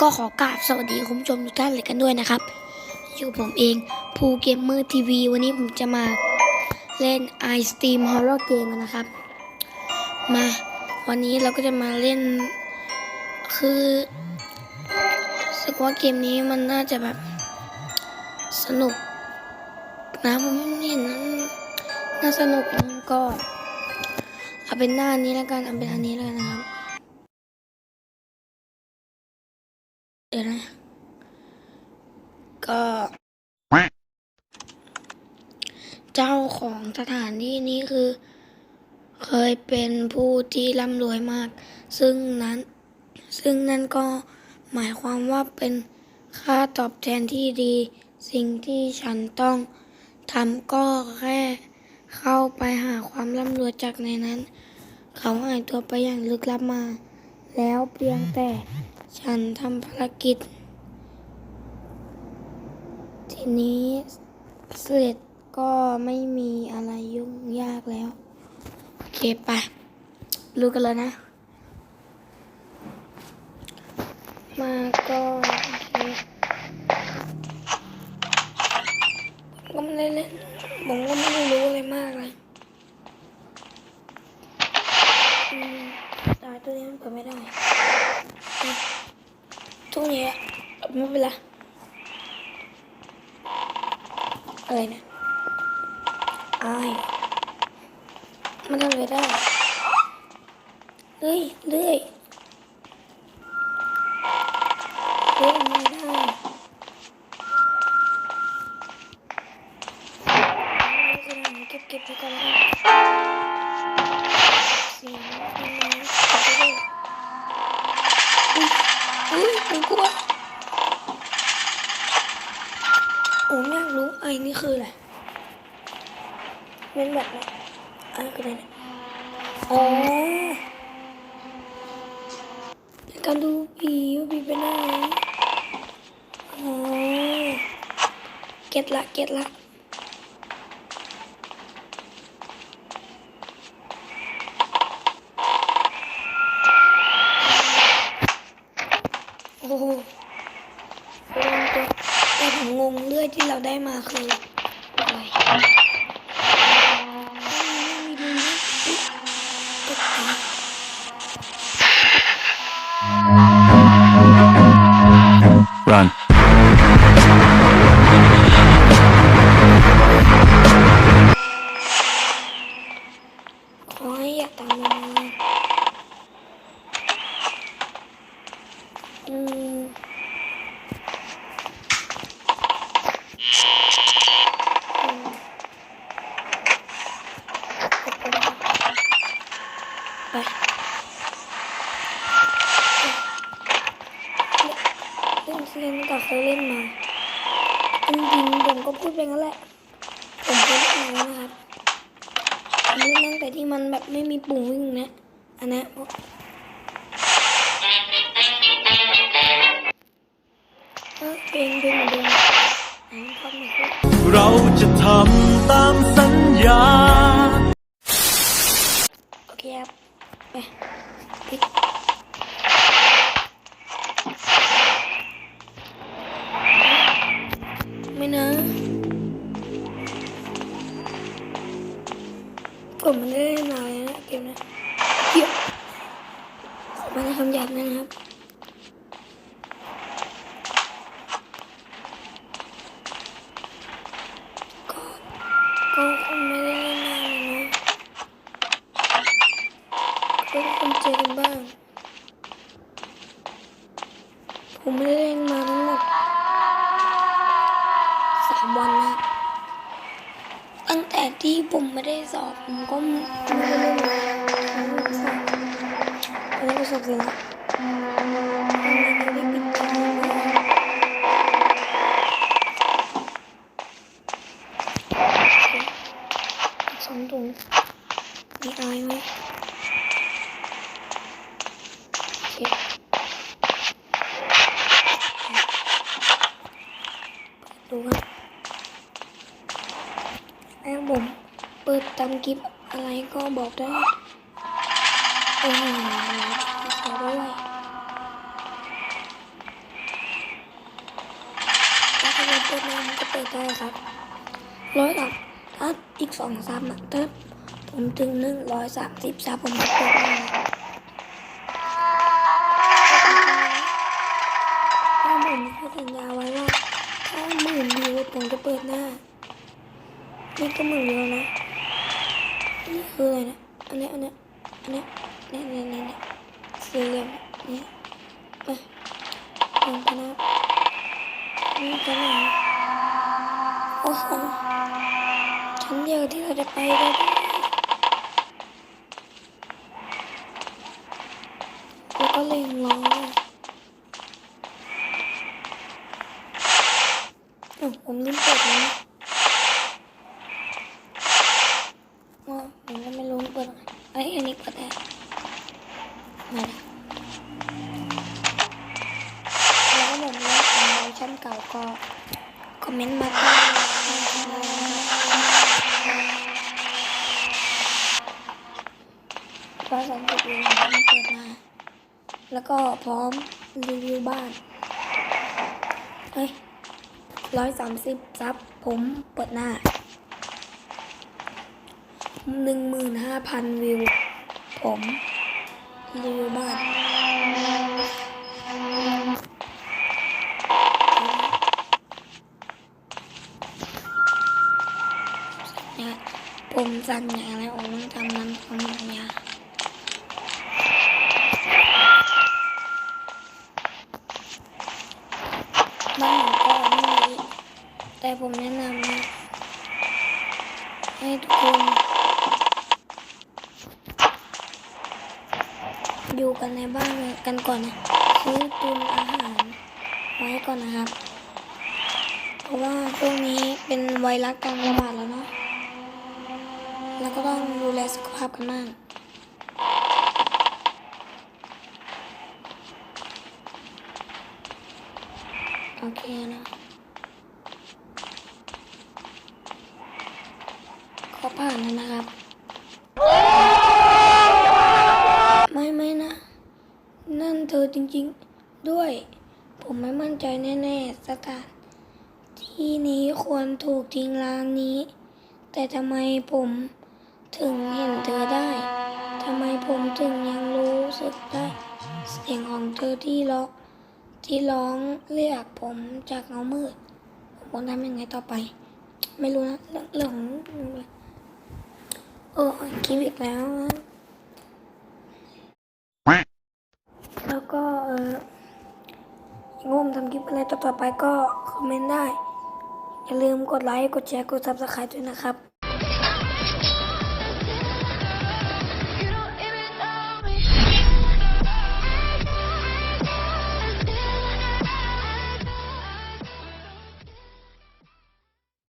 ก็ขอกราบสวัสดีคุณผู้ชมทุกท่านเลยกันด้วยนะครับ อยู่ผมเองภูเกมเมอร์ทีวีวันนี้ผมจะมาเล่น i Steam Horror Game กันะครับ มาวันนี้เราก็จะมาเล่น คือสึกว่าเกมนี้มันน่าจะแบบ สนุก นะผมเห็นน่าสนุกนะก็เอาเป็นหน้านี้แล้วกันเอาเป็นอันนี้แล้วกันนะครับ เดี๋ยวนะ ก็ เจ้าของสถานที่นี้คือ เคยเป็นผู้ที่ร่ำรวยมาก ซึ่งนั้น ซึ่งนั่นก็หมายความว่าเป็นค่าตอบแทนที่ดี สิ่งที่ฉันต้องทำก็แค่เข้าไปหาความร่ำรวยจากในนั้น เขาหายตัวไปอย่างลึกลับมา แล้วเพียงแต่ ฉันทำภารกิจ ทีนี้เสร็จก็ไม่มีอะไรยุ่งยากแล้ว โอเคไปรู้กันแล้วนะ มาก็โอเคผมก็ไม่ได้เล่นผมก็ไม่ได้รู้อะไรมากเลยอืมตายตัวนี้มันเปิดไม่ได้อะทุกอย่างไม่เป็นไร อะไรนี่ยอายมันทำอะไรได้เฮ้ยเลื่อยเลื่อยไม่ได้เก็บเก็บไปก่อนแล้วกันเสียงมันมาเก็บไปเลยอุ้ยอุ้ยกลัวโอ้ไม่อยากรู้ไอ้ นี่คืออะไรเป็นแบบไหนอันนี้คืออะไรเนี่ยอ๋อเป็นการดูผีว่าผีเป็นอะไรอ๋อเก็ตละเก็ตละ ขอให้อย่าตามมาอืมไปเล่นเล่นกับเคยเล่นมาจริงๆผมก็พูดไปงั้นแหละผมพูดไปงั้นนะครับ นี่นตั้งแต่ที่มันแบบไม่มีปุ่มวิ่งนะ อันนี้เออเพลงเพลงเหมือนเดิมเราจะทำ ที่ผมไม่ได้สอบผมก็ไม่ได้สอบตอนนี้ก็สอบเสร็จแล้วอันะ นะผมเปิดตามกิฟอะไรก็บอกได้โอ้โหขอด้วยถ้าใครเปิดน้ำก็เปิดได้ครับร้อยกับถ้าอีกสองซับอะถ้าผมถึงหนึ่งร้อยสามสิบซับผมจะเปิดได้ถ้าผมให้สัญญาไว้ว่าถ้าหมื่นวิวผมจะเปิดหน้า นี่ก็หมื่นวิวนะนี่คืออะไรนะอันนี้อันนี้อันนี้นี่นี่นี่นี่สี่เหลี่ยมนี่ไปลงไปนะนี่กันไหนโอ้โหชั้นเดียวที่เราจะไปได้แล้วก็เล็งล้อเอ้าผมลืมเปิดนะว่าผมก็ไม่รู้ เปิดอะไรเอ้ยอันนี้เปิดได้มาแล้วแล้วก็ผมเล่นอันเวอร์ชันเก่าก็คอมเมนต์มาได้ร้อยสามสิบวิวผมเปิดมา แล้วก็พร้อมรีวิวบ้านเฮ้ยร้อยสามสิบซับผมเปิดหน้า หนึ่งหมื่นห้าพันวิว ผมรีวิวบ้านเนี่ยผมสั่นอย่างไรผมทำนั้นทำอย่างเงี้ยบ้านก็ไม่มีแต่ผมแนะนำนะให้ทุกคน อยู่ กันในบ้านกันก่อนนะซื้อตุนอาหาร ไว้ก่อนนะครับ เพราะว่าช่วงนี้เป็นไวรัสการระบาดแล้วเนาะแล้วก็ต้องดูแลสุขภาพกันมากโอเคนะขอผ่านแล้วนะครับ ไม่ไม่นะ นั่นเธอ จริงๆ ด้วย ผมไม่มั่นใจแน่ๆ สถานที่นี้ควรถูกทิ้งร้างนี้ แต่ทำไมผมถึงเห็นเธอได้ ทำไมผมถึงยังรู้สึกได้ เสียงของเธอที่ร้องที่ร้องเรียกผมจากเงามืด ผมควรทำยังไงต่อไป ไม่รู้นะเรื่องเรื่องของโอ้คลิปอีกแล้วนะแล้วก็เออง ในตอะไรต่อไปก็คอมเมนต์ได้ อย่าลืมกดไลค์ กดแชร์ กด subscribe ด้วยนะครับ